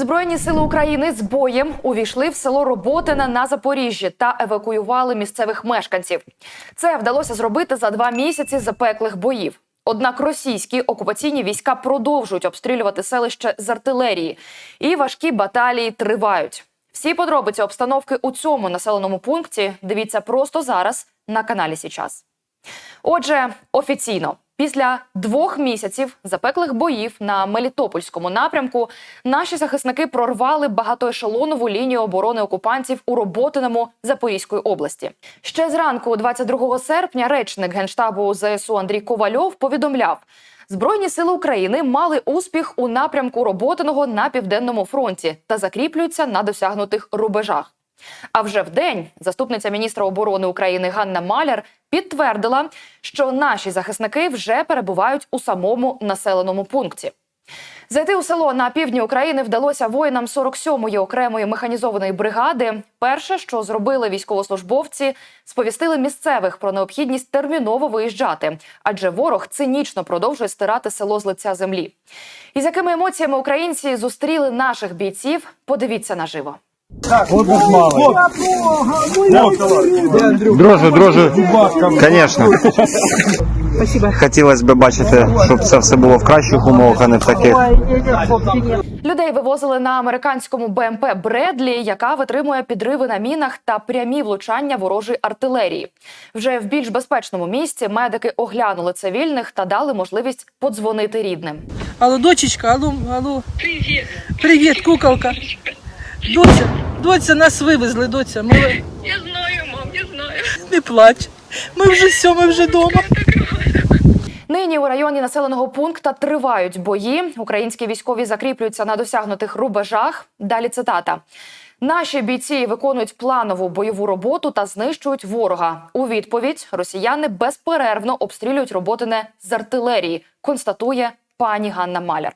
Збройні сили України з боєм увійшли в село Роботине на Запоріжжі та евакуювали місцевих мешканців. Це вдалося зробити за два місяці запеклих боїв. Однак російські окупаційні війська продовжують обстрілювати селище з артилерії, і важкі баталії тривають. Всі подробиці обстановки у цьому населеному пункті дивіться просто зараз на каналі Січас. Отже, офіційно, після двох місяців запеклих боїв на Мелітопольському напрямку наші захисники прорвали багатоешелонову лінію оборони окупантів у Роботиному Запорізької області. Ще зранку, 22 серпня, речник генштабу ЗСУ Андрій Ковальов повідомляв. Збройні сили України мали успіх у напрямку Роботиного на південному фронті та закріплюються на досягнутих рубежах. А вже вдень заступниця міністра оборони України Ганна Маляр підтвердила, що наші захисники вже перебувають у самому населеному пункті. Зайти у село на півдні України вдалося воїнам 47-ї окремої механізованої бригади. Перше, що зробили військовослужбовці, сповістили місцевих про необхідність терміново виїжджати, адже ворог цинічно продовжує стирати село з лиця землі. І з якими емоціями українці зустріли наших бійців, подивіться наживо. Дрожжи, дрожжи, звісно. Хотілося б бачити, щоб це все було в кращих умовах, а не в таких. Людей вивозили на американському БМП Бредлі, яка витримує підриви на мінах та прямі влучання ворожої артилерії. Вже в більш безпечному місці медики оглянули цивільних та дали можливість подзвонити рідним. Алло, дочечка, алло, алло. Привіт. Привіт, куколка. Доця, доця, нас вивезли, доця. Ми... Я знаю, мам, я знаю. Не плач. Ми вже все, ми вже вдома. Нині у районі населеного пункта тривають бої. Українські військові закріплюються на досягнутих рубежах. Далі цитата. Наші бійці виконують планову бойову роботу та знищують ворога. У відповідь росіяни безперервно обстрілюють роботине з артилерії, констатує пані Ганна Маляр.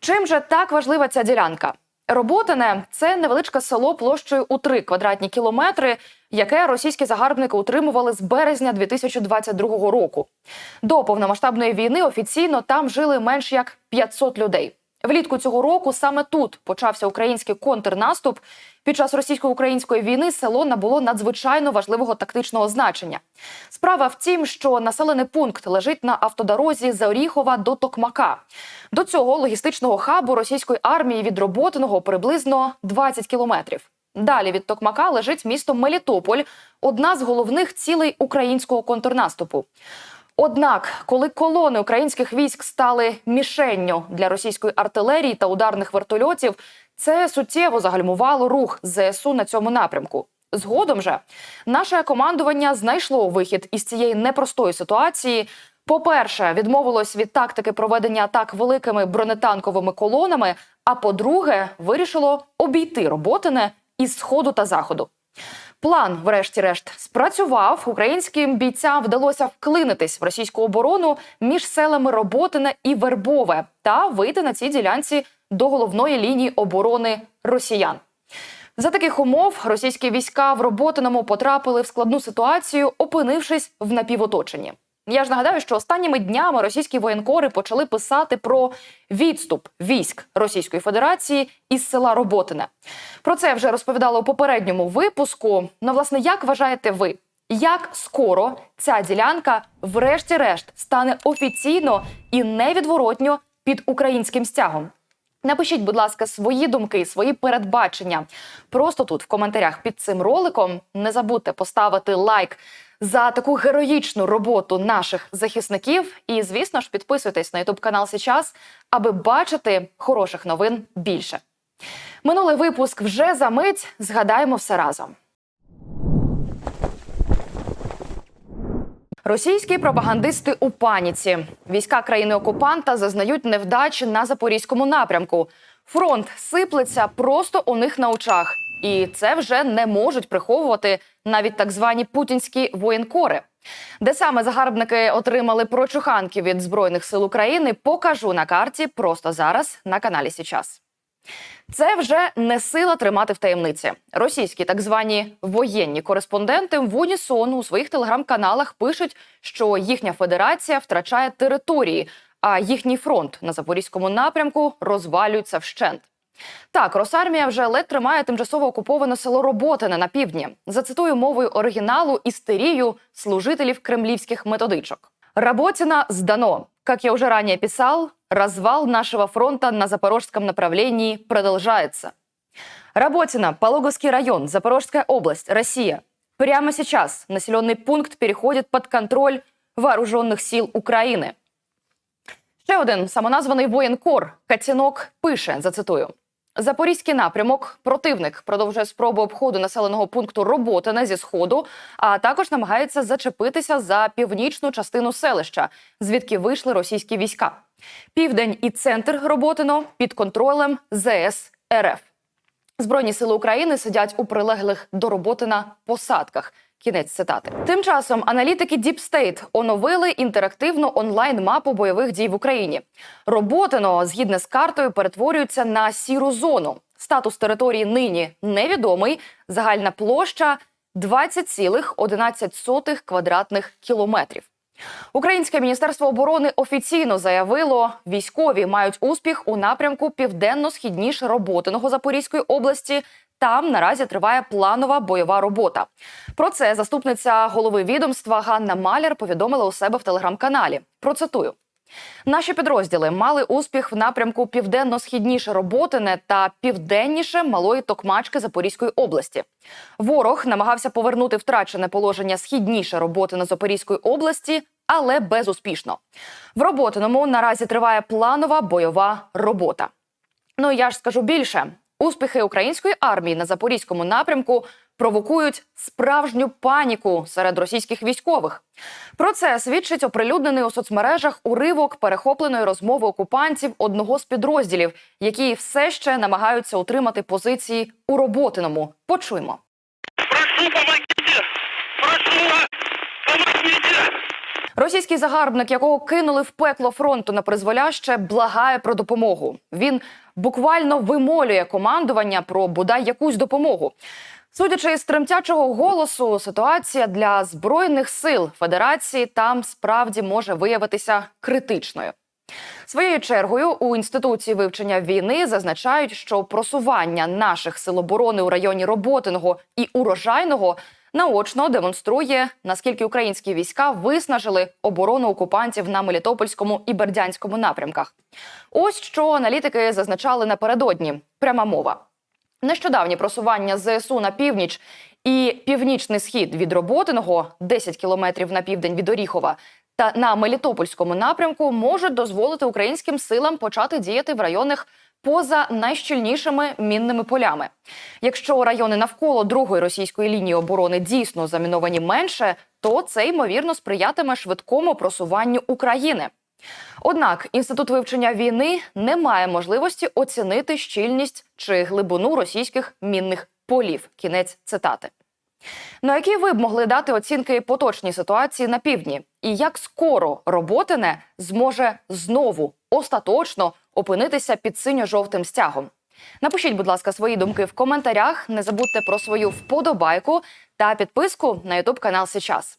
Чим же так важлива ця ділянка? Роботине це невеличке село площею у 3 квадратні кілометри, яке російські загарбники утримували з березня 2022 року. До повномасштабної війни офіційно там жили менш як 500 людей. Влітку цього року саме тут почався український контрнаступ. Під час російсько-української війни село набуло надзвичайно важливого тактичного значення. Справа в тім, що населений пункт лежить на автодорозі з Оріхова до Токмака. До цього логістичного хабу російської армії від Роботиного приблизно 20 кілометрів. Далі від Токмака лежить місто Мелітополь, одна з головних цілей українського контрнаступу. Однак, коли колони українських військ стали мішенню для російської артилерії та ударних вертольотів, це суттєво загальмувало рух ЗСУ на цьому напрямку. Згодом же наше командування знайшло вихід із цієї непростої ситуації. По-перше, відмовилось від тактики проведення атак великими бронетанковими колонами. А по-друге, вирішило обійти роботине із сходу та заходу. План, врешті-решт, спрацював. Українським бійцям вдалося вклинитись в російську оборону між селами Роботине і Вербове та вийти на цій ділянці до головної лінії оборони росіян. За таких умов російські війська в Роботиному потрапили в складну ситуацію, опинившись в напівоточенні. Я ж нагадаю, що останніми днями російські воєнкори почали писати про відступ військ Російської Федерації із села Роботине. Про це вже розповідали у попередньому випуску. Ну, власне, як вважаєте ви, як скоро ця ділянка, врешті-решт, стане офіційно і невідворотньо під українським стягом? Напишіть, будь ласка, свої думки, свої передбачення. Просто тут в коментарях під цим роликом. Не забудьте поставити лайк за таку героїчну роботу наших захисників. І, звісно ж, підписуйтесь на ютуб канал Січас, аби бачити хороших новин більше. Минулий випуск вже за мить. Згадаємо все разом. Російські пропагандисти у паніці. Війська країни-окупанта зазнають невдачі на запорізькому напрямку. Фронт сиплеться просто у них на очах, і це вже не можуть приховувати навіть так звані путінські воєнкори. Де саме загарбники отримали прочуханки від збройних сил України, покажу на карті просто зараз на каналі Січас. Це вже не сила тримати в таємниці. Російські так звані воєнні кореспонденти в унісон у своїх телеграм-каналах пишуть, що їхня федерація втрачає території, а їхній фронт на запорізькому напрямку розвалюється вщент. Так, Росармія вже ледь тримає тимчасово окуповане село Роботине на півдні. Зацитую мовою оригіналу істерію служителів кремлівських методичок. Работина сдано. Как я уже ранее писал, развал нашего фронта на запорожском направлении продолжается. Работина, Пологовский район, Запорожская область, Россия. Прямо сейчас населенный пункт переходит под контроль вооруженных сил України. Ще один самоназваний воєнкор Катінок пише, зацитую. Запорізький напрямок противник продовжує спробу обходу населеного пункту Роботине зі сходу, а також намагається зачепитися за північну частину селища, звідки вийшли російські війська. Південь і центр Роботино під контролем ЗС РФ. Збройні сили України сидять у прилеглих до роботи на посадках. Кінець цитати. Тим часом аналітики Deep State оновили інтерактивну онлайн-мапу бойових дій в Україні. Роботино, згідно з картою, перетворюється на сіру зону. Статус території нині невідомий. Загальна площа 20,11 квадратних кілометрів. Українське міністерство оборони офіційно заявило, військові мають успіх у напрямку південно-східніше Роботиного Запорізької області. Там наразі триває планова бойова робота. Про це заступниця голови відомства Ганна Маляр повідомила у себе в телеграм-каналі. Процитую. Наші підрозділи мали успіх в напрямку південно-східніше Роботине та південніше Малої Токмачки Запорізької області. Ворог намагався повернути втрачене положення східніше Роботине Запорізької області, але безуспішно. В Роботиному наразі триває планова бойова робота. Ну я ж скажу більше: успіхи української армії на запорізькому напрямку провокують справжню паніку серед російських військових. Про це свідчить оприлюднений у соцмережах уривок перехопленої розмови окупантів одного з підрозділів, які все ще намагаються утримати позиції у роботиному. Почуємо. Прошу, помогите! Прошу, помогите! Російський загарбник, якого кинули в пекло фронту на призволяще, благає про допомогу. Він буквально вимолює командування про бодай якусь допомогу. Судячи із тремтячого голосу, ситуація для збройних сил Федерації там справді може виявитися критичною. Своєю чергою у інституції вивчення війни зазначають, що просування наших сил оборони у районі Роботиного і урожайного наочно демонструє, наскільки українські війська виснажили оборону окупантів на Мелітопольському і Бердянському напрямках. Ось що аналітики зазначали напередодні. Пряма мова. Нещодавні просування ЗСУ на північ і північний схід від Роботиного 10 кілометрів на південь від Оріхова та на Мелітопольському напрямку можуть дозволити українським силам почати діяти в районах поза найщільнішими мінними полями. Якщо райони навколо другої російської лінії оборони дійсно заміновані менше, то це ймовірно сприятиме швидкому просуванню України. Однак інститут вивчення війни не має можливості оцінити щільність чи глибину російських мінних полів. Кінець цитати. На які ви б могли дати оцінки поточній ситуації на півдні, і як скоро роботине зможе знову остаточно опинитися під синьо-жовтим стягом? Напишіть, будь ласка, свої думки в коментарях. Не забудьте про свою вподобайку та підписку на Ютуб канал Сейчас.